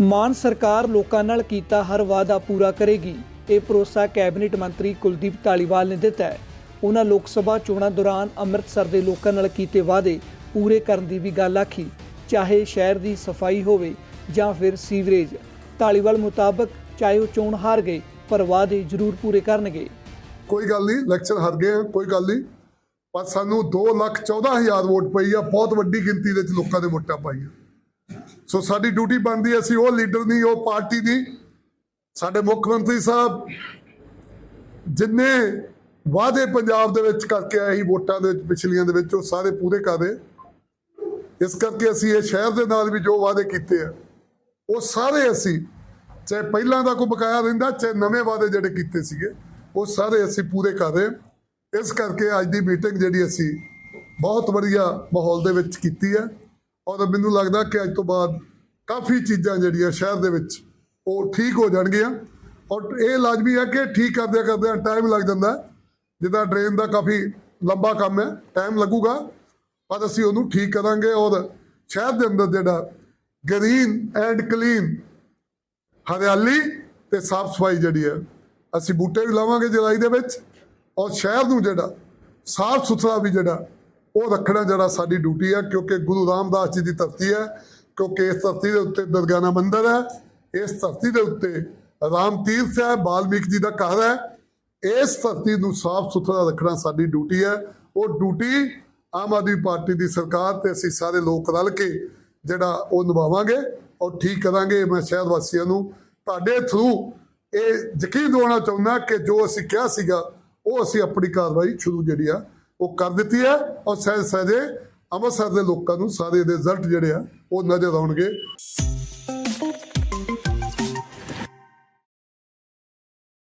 ਮਾਨ ਸਰਕਾਰ ਲੋਕਾਂ ਨਾਲ ਕੀਤਾ ਹਰ ਵਾਅਦਾ ਪੂਰਾ ਕਰੇਗੀ। ਇਹ ਭਰੋਸਾ ਕੈਬਨਿਟ ਮੰਤਰੀ ਕੁਲਦੀਪ ਧਾਲੀਵਾਲ ਨੇ ਦਿੱਤਾ ਹੈ। ਉਹਨਾਂ ਲੋਕ ਸਭਾ ਚੋਣਾਂ ਦੌਰਾਨ ਅੰਮ੍ਰਿਤਸਰ ਦੇ ਲੋਕਾਂ ਨਾਲ ਕੀਤੇ ਵਾਅਦੇ ਪੂਰੇ ਕਰਨ ਦੀ ਵੀ ਗੱਲ ਆਖੀ। ਚਾਹੇ ਸ਼ਹਿਰ ਦੀ ਸਫ਼ਾਈ ਹੋਵੇ ਜਾਂ ਫਿਰ ਸੀਵਰੇਜ, ਧਾਲੀਵਾਲ ਮੁਤਾਬਕ ਚਾਹੇ ਉਹ ਚੋਣ ਹਾਰ ਗਏ ਪਰ ਵਾਅਦੇ ਜ਼ਰੂਰ ਪੂਰੇ ਕਰਨਗੇ। ਕੋਈ ਗੱਲ ਨਹੀਂ ਇਲੈਕਸ਼ਨ ਹਾਰ ਗਏ ਕੋਈ ਗੱਲ ਨਹੀਂ। ਪਰ ਸਾਨੂੰ 2 ਲੱਖ 14 ਹਜ਼ਾਰ ਵੋਟ ਪਈ ਆ, ਬਹੁਤ ਵੱਡੀ ਗਿਣਤੀ ਦੇ ਵਿੱਚ ਲੋਕਾਂ ਦੇ ਵੋਟਾਂ ਪਾਈਆਂ। ਸੋ ਸਾਡੀ ਡਿਊਟੀ ਬਣਦੀ ਹੈ, ਅਸੀਂ ਉਹ ਲੀਡਰ ਨਹੀਂ ਉਹ ਪਾਰਟੀ ਨਹੀਂ ਸਾਡੇ ਮੁੱਖ ਮੰਤਰੀ ਸਾਹਿਬ ਜਿੰਨੇ ਵਾਅਦੇ ਪੰਜਾਬ ਦੇ ਵਿੱਚ ਕਰਕੇ ਆਏ ਸੀ ਵੋਟਾਂ ਦੇ ਵਿੱਚ ਪਿਛਲੀਆਂ ਦੇ ਵਿੱਚ ਉਹ ਸਾਰੇ ਪੂਰੇ ਕਰ ਰਹੇ। ਇਸ ਕਰਕੇ ਅਸੀਂ ਇਹ ਸ਼ਹਿਰ ਦੇ ਨਾਲ ਵੀ ਜੋ ਵਾਅਦੇ ਕੀਤੇ ਆ ਉਹ ਸਾਰੇ ਅਸੀਂ ਚਾਹੇ ਪਹਿਲਾਂ ਦਾ ਕੋਈ ਬਕਾਇਆ ਰਹਿੰਦਾ ਚਾਹੇ ਨਵੇਂ ਵਾਅਦੇ ਜਿਹੜੇ ਕੀਤੇ ਸੀਗੇ ਉਹ ਸਾਰੇ ਅਸੀਂ ਪੂਰੇ ਕਰ ਰਹੇ। ਹਾਂ। ਇਸ ਕਰਕੇ ਅੱਜ ਦੀ ਮੀਟਿੰਗ ਜਿਹੜੀ ਅਸੀਂ ਬਹੁਤ ਵਧੀਆ ਮਾਹੌਲ ਦੇ ਵਿੱਚ ਕੀਤੀ ਹੈ। ਔਰ ਮੈਨੂੰ ਲੱਗਦਾ ਕਿ ਅੱਜ ਤੋਂ ਬਾਅਦ ਕਾਫੀ ਚੀਜ਼ਾਂ ਜਿਹੜੀਆਂ ਸ਼ਹਿਰ ਦੇ ਵਿੱਚ ਉਹ ਠੀਕ ਹੋ ਜਾਣਗੀਆਂ। ਔਰ ਇਹ ਲਾਜ਼ਮੀ ਹੈ ਕਿ ਠੀਕ ਕਰਦਿਆਂ ਕਰਦਿਆਂ ਟਾਈਮ ਲੱਗ ਜਾਂਦਾ ਜਿੱਦਾਂ ਡਰੇਨ ਦਾ ਕਾਫੀ ਲੰਬਾ ਕੰਮ ਹੈ ਟਾਈਮ ਲੱਗੂਗਾ, ਪਰ ਅਸੀਂ ਉਹਨੂੰ ਠੀਕ ਕਰਾਂਗੇ ਔਰ ਸ਼ਹਿਰ ਦੇ ਅੰਦਰ ਜਿਹੜਾ ਗ੍ਰੀਨ ਐਂਡ ਕਲੀਨ ਹਰਿਆਲੀ ਤੇ ਸਾਫ਼ ਸਫ਼ਾਈ ਜਿਹੜੀ ਹੈ, ਅਸੀਂ ਬੂਟੇ ਵੀ ਲਾਵਾਂਗੇ ਜੁਲਾਈ ਦੇ ਵਿੱਚ। ਔਰ ਸ਼ਹਿਰ ਨੂੰ ਜਿਹੜਾ ਸਾਫ਼ ਸੁਥਰਾ ਵੀ ਜਿਹੜਾ ਉਹ ਰੱਖਣਾ ਜਿਹੜਾ ਸਾਡੀ ਡਿਊਟੀ ਹੈ, ਕਿਉਂਕਿ ਗੁਰੂ ਰਾਮਦਾਸ ਜੀ ਦੀ ਧਰਤੀ ਹੈ, ਕਿਉਂਕਿ ਇਸ ਧਰਤੀ ਦੇ ਉੱਤੇ ਦਰਗਾਨਾ ਮੰਦਰ ਹੈ, ਇਸ ਧਰਤੀ ਦੇ ਉੱਤੇ ਰਾਮ ਤੀਰਥ ਹੈ, ਬਾਲਮੀਕ ਜੀ ਦਾ ਘਰ ਹੈ, ਇਸ ਧਰਤੀ ਨੂੰ ਸਾਫ਼ ਸੁਥਰਾ ਰੱਖਣਾ ਸਾਡੀ ਡਿਊਟੀ ਹੈ। ਉਹ ਡਿਊਟੀ ਆਮ ਆਦਮੀ ਪਾਰਟੀ ਦੀ ਸਰਕਾਰ ਤੇ ਅਸੀਂ ਸਾਰੇ ਲੋਕ ਰਲ ਕੇ ਜਿਹੜਾ ਉਹ ਨਿਭਾਵਾਂਗੇ ਔਰ ਠੀਕ ਕਰਾਂਗੇ। ਮੈਂ ਸ਼ਹਿਰ ਵਾਸੀਆਂ ਨੂੰ ਤੁਹਾਡੇ ਥਰੂ ਇਹ ਯਕੀਨ ਦਿਵਾਉਣਾ ਚਾਹੁੰਦਾ ਕਿ ਜੋ ਅਸੀਂ ਕਿਹਾ ਸੀਗਾ, ਉਹ ਅਸੀਂ ਆਪਣੀ ਕਾਰਵਾਈ ਸ਼ੁਰੂ ਜਿਹੜੀ ਆ ਉਹ ਕਰ ਦਿੱਤੀ ਹੈ ਔਰ ਸਹਿਜ ਸਹਿਜੇ ਅੰਮ੍ਰਿਤਸਰ ਦੇ ਲੋਕਾਂ ਨੂੰ ਸਾਰੇ ਦੇ ਰਿਜ਼ਲਟ ਜਿਹੜੇ ਆ, ਉਹ ਨਜ਼ਰ ਆਉਣਗੇ।